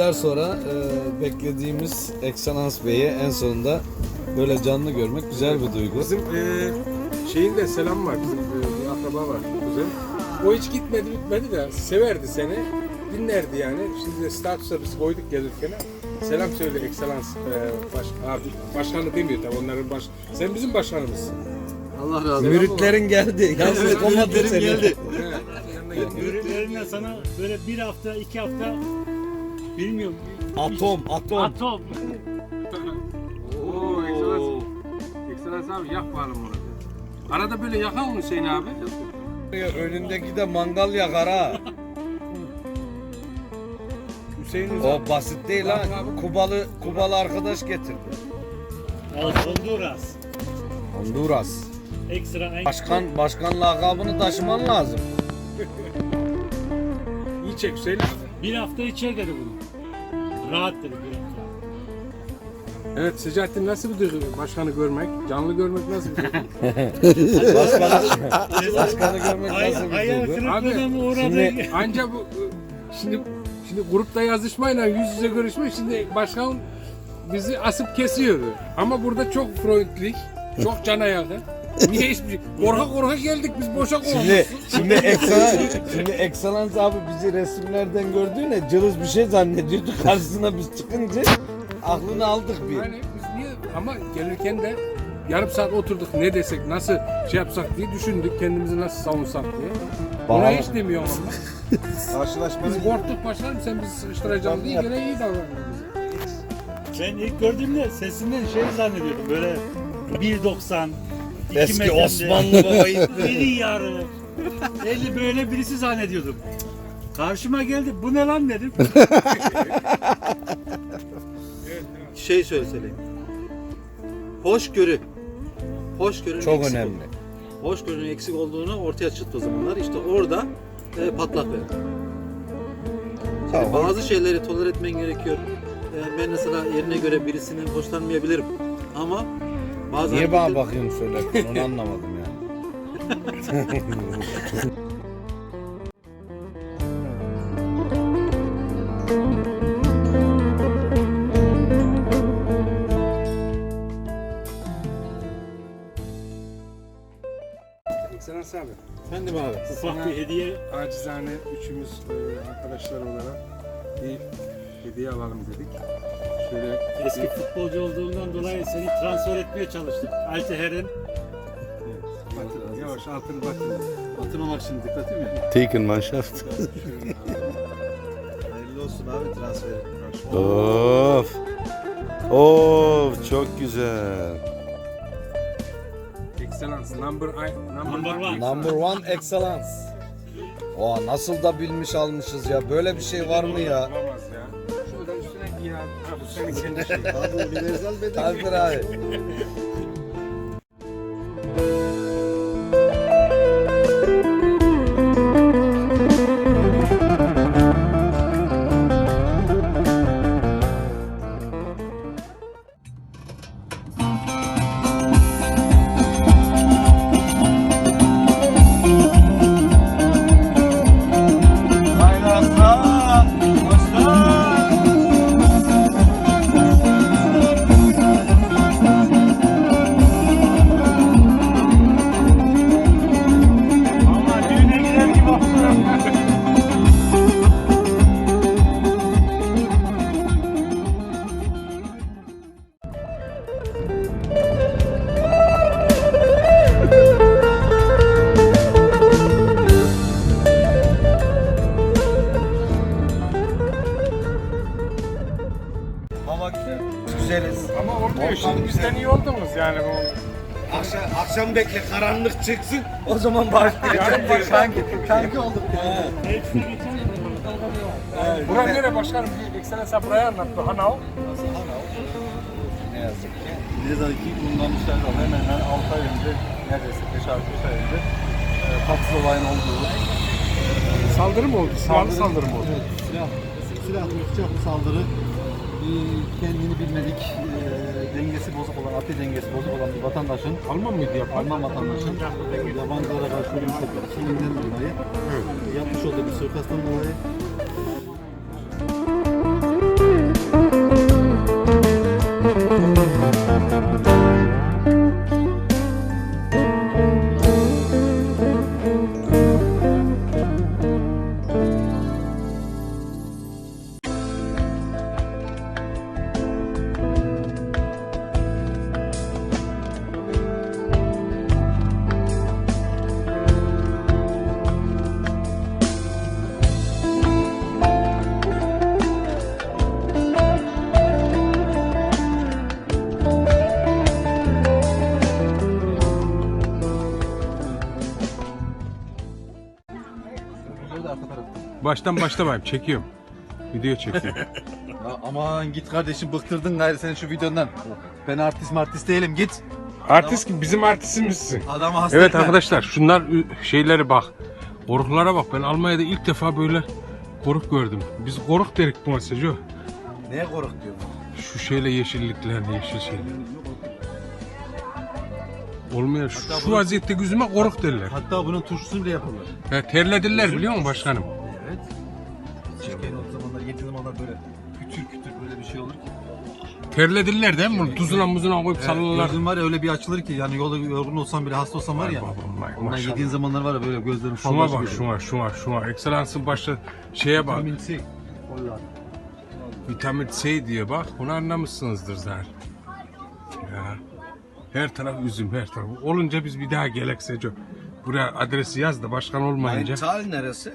aylar sonra e, beklediğimiz Ekselans Bey'i en sonunda böyle canlı görmek güzel bir duygu. Bizim e, şeyin de selam var. Bizim e, bir akraba var kuzen. O hiç gitmedi bitmedi de severdi seni. Dinlerdi yani. Şimdi de statusa biz koyduk gelirken. Selam söyle ekselans e, baş, abi, başkanı demiyor tabii onların baş. Sen bizim başkanımızsın. Allah razı olsun. Müritlerin geldi. Yalnız Evet, müritlerim geldi. Ürünlerine sana böyle bir hafta, iki hafta bilmiyorum. Atom, atom. Atom. Oo, ekselans. Ekselans abi yak bakalım onu. Arada böyle yakar mı Hüseyin abi? Önündeki de mangal yakar ha. Hüseyin. O basit değil ha. Kubalı, Kubalı arkadaş getirdi. Honduras. Honduras. Ekstra Başkan, başkan lakabını taşıman lazım. İyi çek Hüseyin abi. bir hafta içer dedi bunu. Rahat. Evet Secahattin nasıl bir duygu başkanı görmek? Canlı görmek nasıl bir duygu? Başkanı, başkanı görmek nasıl bir duygu? uğradı? Şimdi- Anca bu şimdi şimdi grupta yazışmayla yüz yüze görüşme şimdi başkan bizi asıp kesiyordu. Ama burada çok freundlich, çok cana yakın. Niye hiçbir şey? Korka korka geldik biz boşa korktuk. Şimdi şimdi Excellence, şimdi Excellence abi bizi resimlerden gördüğüne cılız bir şey zannediyordu. Karşısına biz çıkınca aklını aldık bir. Yani biz niye ama gelirken de yarım saat oturduk ne desek nasıl şey yapsak diye düşündük kendimizi nasıl savunsak diye. Ona Bağlı. hiç demiyorum ama. Biz korktuk başlarım sen bizi sıkıştıracaksın diye gene iyi davrandın bize. Ben ilk gördüğümde sesinden şey zannediyordum böyle 1.90 iki Eski metrede, Osmanlı babayı. Biri yarı. Eli böyle birisi zannediyordum. Karşıma geldi. Bu ne lan dedim. Şey söyle söyleyeyim. Hoşgörü. Hoşgörünün Çok eksik önemli. Hoşgörünün eksik olduğunu ortaya çıktı o zamanlar. İşte orada e, patlak verdi. Tamam. Bazı şeyleri toler etmen gerekiyor. E, ben mesela yerine göre birisinin hoşlanmayabilirim. Ama bazı Niye bana hareketler- bakıyorsun söylerken onu anlamadım yani. Ekselans abi. Efendim abi. Ufak bir hediye. Acizane üçümüz e, arkadaşlar olarak bir hediye alalım dedik. Şöyle Eski futbolcu olduğundan dolayı seni transfer etmeye çalıştık. Alteher'in batır, yavaş altını batır. Batırmamak için dikkat mi? Taken Mannschaft. Hayırlı olsun abi transferi. Of. Of çok güzel. Excellence number, I, number, Number one. Number one excellence. Oha nasıl da bilmiş almışız ya. Böyle bir şey var mı ya? Olamaz ya. Giy abi. Ha, bu senin kendi şeyin. Abi universal beden. Alper abi. Olmuyor şimdi bizden iyi oldunuz yani bu. Akşam, akşam bekle karanlık çıksın o zaman başlar. Kanki, kanki olduk. Bura nere başkanım? Bir Ekselensa buraya anlattı. Hanav. Ne yazık ki. Biliyoruz ki bundan işler var. Hemen hemen 6 ay önce, neredeyse 5 ay 5 ay önce e, tatsız olayın olduğu. Saldırı mı oldu? Silahlı saldırı mı oldu? Evet, silah, silahlı, silahlı saldırı. Bir kendini bilmedik, e, dengesi bozuk olan, akli dengesi bozuk olan bir vatandaşın, Alman mıydı yapan? Alman vatandaşın yabancılara karşı olduğu kimliğinden dolayı, yapmış olduğu bir suikastten dolayı Baştan başlamayayım. Çekiyorum. Video çekiyorum. Ya aman git kardeşim bıktırdın gayrı sen şu videondan. Ben artist martist değilim git. Artist gibi bizim artistimizsin. Adamı hasta Evet arkadaşlar şunlar ü- şeylere bak. Koruklara bak. Ben Almanya'da ilk defa böyle koruk gördüm. Biz koruk derik bu mesajı. Neye koruk diyor? Şu şeyle yeşillikler, yeşil şeyler. Olmuyor. Şu, şu vaziyette yüzüme koruk derler. Hatta bunun turşusunu bile yaparlar. Ya terlediler biliyor musun başkanım? Evet. Türkiye'nin o zamanlar yediği zamanlar böyle kütür kütür böyle bir şey olur ki. Terlediler değil mi? Bunu tuzuna muzuna koyup sallarlar. Gözün var ya öyle bir açılır ki yani yolda yorgun olsan bile hasta olsan var ya. Babam, vay, Ondan maşallah. yediğin zamanlar var ya böyle gözlerin Şuna falbaşı bak şuna şuna şuna. Ekselansın başta şeye bak. Vitamin C. Vallahi. Vitamin C diye bak. Bunu anlamışsınızdır zaten. Ya. Her taraf üzüm her taraf. Olunca biz bir daha gelek Seco. Buraya adresi yaz da başkan olmayınca. Tal neresi?